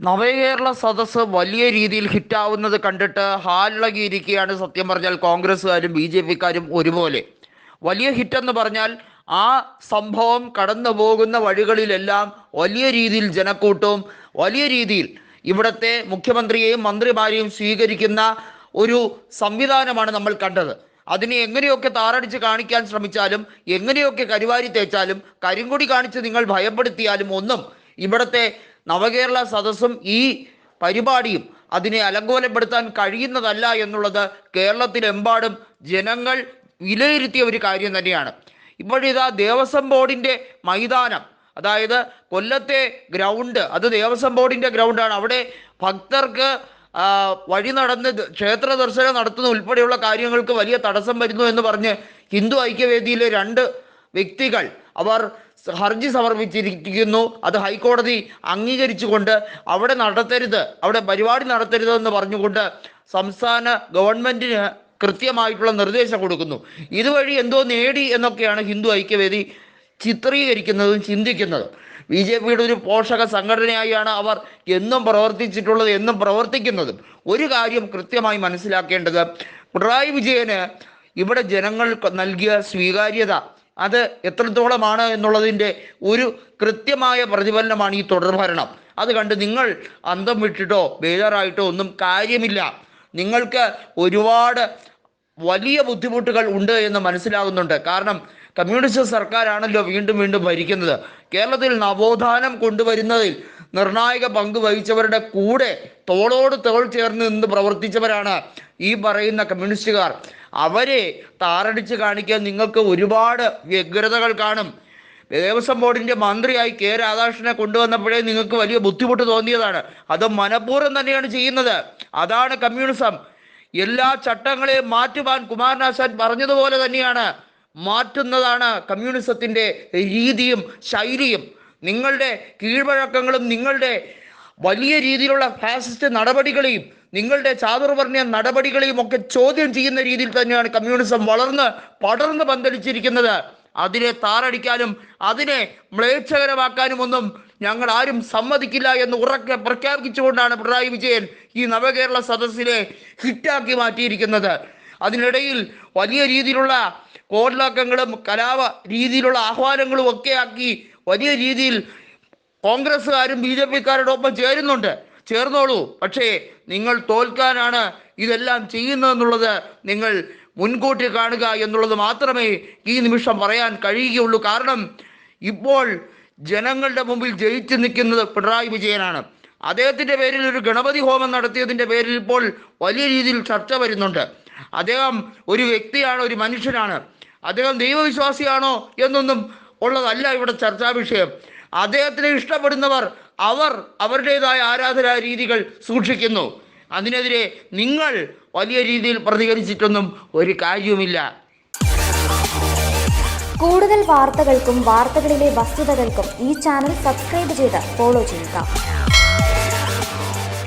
നവകേരള സദസ്സ് വലിയ രീതിയിൽ ഹിറ്റാവുന്നത് കണ്ടിട്ട് ഹാലിളകിയിരിക്കുകയാണ് സത്യം പറഞ്ഞാൽ കോൺഗ്രസ്സുകാരും ബി ജെ പിക്കാരും ഒരുപോലെ. വലിയ ഹിറ്റെന്ന് പറഞ്ഞാൽ ആ സംഭവം കടന്നു പോകുന്ന വഴികളിലെല്ലാം വലിയ രീതിയിൽ ജനക്കൂട്ടവും വലിയ രീതിയിൽ ഇവിടുത്തെ മുഖ്യമന്ത്രിയെയും മന്ത്രിമാരെയും സ്വീകരിക്കുന്ന ഒരു സംവിധാനമാണ് നമ്മൾ കണ്ടത്. അതിനെ എങ്ങനെയൊക്കെ താറടിച്ച് കാണിക്കാൻ ശ്രമിച്ചാലും എങ്ങനെയൊക്കെ കരിവാരി തേച്ചാലും കരിങ്കൊടി കാണിച്ച് നിങ്ങൾ ഭയപ്പെടുത്തിയാലും ഒന്നും ഇവിടുത്തെ നവകേരള സദസ്സും ഈ പരിപാടിയും അതിനെ അലങ്കോലപ്പെടുത്താൻ കഴിയുന്നതല്ല എന്നുള്ളത് കേരളത്തിലെമ്പാടും ജനങ്ങൾ വിലയിരുത്തിയ ഒരു കാര്യം തന്നെയാണ്. ഇപ്പോഴിതാ ദേവസ്വം ബോർഡിന്റെ മൈതാനം അതായത് കൊല്ലത്തെ ഗ്രൗണ്ട് അത് ദേവസ്വം ബോർഡിന്റെ ഗ്രൗണ്ടാണ്. അവിടെ ഭക്തർക്ക് വഴി നടന്ന് ക്ഷേത്ര ദർശനം നടത്തുന്ന ഉൾപ്പെടെയുള്ള കാര്യങ്ങൾക്ക് വലിയ തടസ്സം വരുന്നു എന്ന് പറഞ്ഞ് ഹിന്ദു ഐക്യവേദിയിലെ രണ്ട് വ്യക്തികൾ അവർ ഹർജി സമർപ്പിച്ചിരിക്കുന്നു. അത് ഹൈക്കോടതി അംഗീകരിച്ചുകൊണ്ട് അവിടെ നടത്തരുത്. അവിടെ പരിപാടി നടത്തരുത് എന്ന് പറഞ്ഞുകൊണ്ട് സംസ്ഥാന ഗവൺമെന്റിന് കൃത്യമായിട്ടുള്ള നിർദ്ദേശം കൊടുക്കുന്നു. ഇതുവഴി എന്തോ നേടി എന്നൊക്കെയാണ് ഹിന്ദു ഐക്യവേദി ചിത്രീകരിക്കുന്നതും ചിന്തിക്കുന്നതും. ബി ജെ പിയുടെ ഒരു പോഷക സംഘടനയായാണ് അവർ എന്നും പ്രവർത്തിച്ചിട്ടുള്ളത് എന്നും പ്രവർത്തിക്കുന്നതും. ഒരു കാര്യം കൃത്യമായി മനസ്സിലാക്കേണ്ടത് പിണറായി വിജയന് ഇവിടെ ജനങ്ങൾ നൽകിയ സ്വീകാര്യത അത് എത്രത്തോളമാണ് എന്നുള്ളതിന്റെ ഒരു കൃത്യമായ പ്രതിഫലനമാണ് ഈ തുടർഭരണം. അത് കണ്ട് നിങ്ങൾ അന്തം വിട്ടിട്ടോ ബേജാറായിട്ടോ ഒന്നും കാര്യമില്ല. നിങ്ങൾക്ക് ഒരുപാട് വലിയ ബുദ്ധിമുട്ടുകൾ ഉണ്ട് എന്ന് മനസ്സിലാകുന്നുണ്ട്. കാരണം കമ്മ്യൂണിസ്റ്റ് സർക്കാരാണല്ലോ വീണ്ടും വീണ്ടും ഭരിക്കുന്നത്. കേരളത്തിൽ നവോത്ഥാനം കൊണ്ടുവരുന്നതിൽ നിർണായക പങ്ക് വഹിച്ചവരുടെ കൂടെ തോളോട് തോൾ ചേർന്ന് നിന്ന് പ്രവർത്തിച്ചവരാണ് ഈ പറയുന്ന കമ്മ്യൂണിസ്റ്റുകാർ. അവരെ താറടിച്ച് കാണിക്കാൻ നിങ്ങൾക്ക് ഒരുപാട് വ്യഗ്രതകൾ കാണും. ദേവസ്വം ബോർഡിന്റെ മന്ത്രിയായി കെ രാധാകൃഷ്ണനെ കൊണ്ടുവന്നപ്പോഴേ നിങ്ങൾക്ക് വലിയ ബുദ്ധിമുട്ട് തോന്നിയതാണ്. അത് മനഃപൂർവം തന്നെയാണ് ചെയ്യുന്നത്. അതാണ് കമ്മ്യൂണിസം. എല്ലാ ചട്ടങ്ങളെയും മാറ്റുവാൻ കുമാരനാശാൻ പറഞ്ഞതുപോലെ തന്നെയാണ്. മാറ്റുന്നതാണ് കമ്മ്യൂണിസത്തിന്റെ രീതിയും ശൈലിയും. നിങ്ങളുടെ കീഴ്വഴക്കങ്ങളും നിങ്ങളുടെ വലിയ രീതിയിലുള്ള ഫാസിസ്റ്റ് നടപടികളെയും നിങ്ങളുടെ ചാതുർവർണ നടപടികളെയും ഒക്കെ ചോദ്യം ചെയ്യുന്ന രീതിയിൽ തന്നെയാണ് കമ്മ്യൂണിസം വളർന്ന് പടർന്ന് പന്തലിച്ചിരിക്കുന്നത്. അതിനെ താറടിക്കാനും അതിനെ മ്ലേച്ഛകരമാക്കാനും ഒന്നും ഞങ്ങൾ ആരും സമ്മതിക്കില്ല എന്ന് ഉറക്കെ പ്രഖ്യാപിച്ചുകൊണ്ടാണ് പിണറായി വിജയൻ ഈ നവകേരള സദസ്സിനെ ഹിറ്റാക്കി മാറ്റിയിരിക്കുന്നത്. അതിനിടയിൽ വലിയ രീതിയിലുള്ള കോടലാക്കങ്ങളും കലാപ രീതിയിലുള്ള ആഹ്വാനങ്ങളും ഒക്കെ ആക്കി വലിയ രീതിയിൽ കോൺഗ്രസ്സുകാരും ബി ജെ പിക്കാരോടൊപ്പം ചേരുന്നുണ്ട്. ചേർന്നോളൂ. പക്ഷേ നിങ്ങൾ തോൽക്കാനാണ് ഇതെല്ലാം ചെയ്യുന്നതെന്നുള്ളത് നിങ്ങൾ മുൻകൂട്ടി കാണുക എന്നുള്ളത് മാത്രമേ ഈ നിമിഷം പറയാൻ കഴിയുകയുള്ളൂ. കാരണം ഇപ്പോൾ ജനങ്ങളുടെ മുമ്പിൽ ജയിച്ചു നിൽക്കുന്നത് പിണറായി വിജയനാണ്. അദ്ദേഹത്തിന്റെ പേരിൽ ഒരു ഗണപതി ഹോമം നടത്തിയതിന്റെ പേരിൽ ഇപ്പോൾ വലിയ രീതിയിൽ ചർച്ച വരുന്നുണ്ട്. അദ്ദേഹം ഒരു വ്യക്തിയാണ് ഒരു മനുഷ്യനാണ്. അദ്ദേഹം ദൈവവിശ്വാസിയാണോ എന്നൊന്നും ഉള്ളതല്ല ഇവിടെ ചർച്ചാ വിഷയം. അദ്ദേഹത്തിനെ ഇഷ്ടപ്പെടുന്നവർ അവർ അവരുടേതായ ആരാധനാ രീതികൾ സൂക്ഷിക്കുന്നു. അതിനെതിരെ നിങ്ങൾ വലിയ രീതിയിൽ പ്രതികരിച്ചിട്ടൊന്നും ഒരു കാര്യവുമില്ല. കൂടുതൽ വാർത്തകൾക്കും വാർത്തകളിലെ വസ്തുതകൾക്കും ഈ ചാനൽ സബ്സ്ക്രൈബ് ചെയ്ത് ഫോളോ ചെയ്യുക.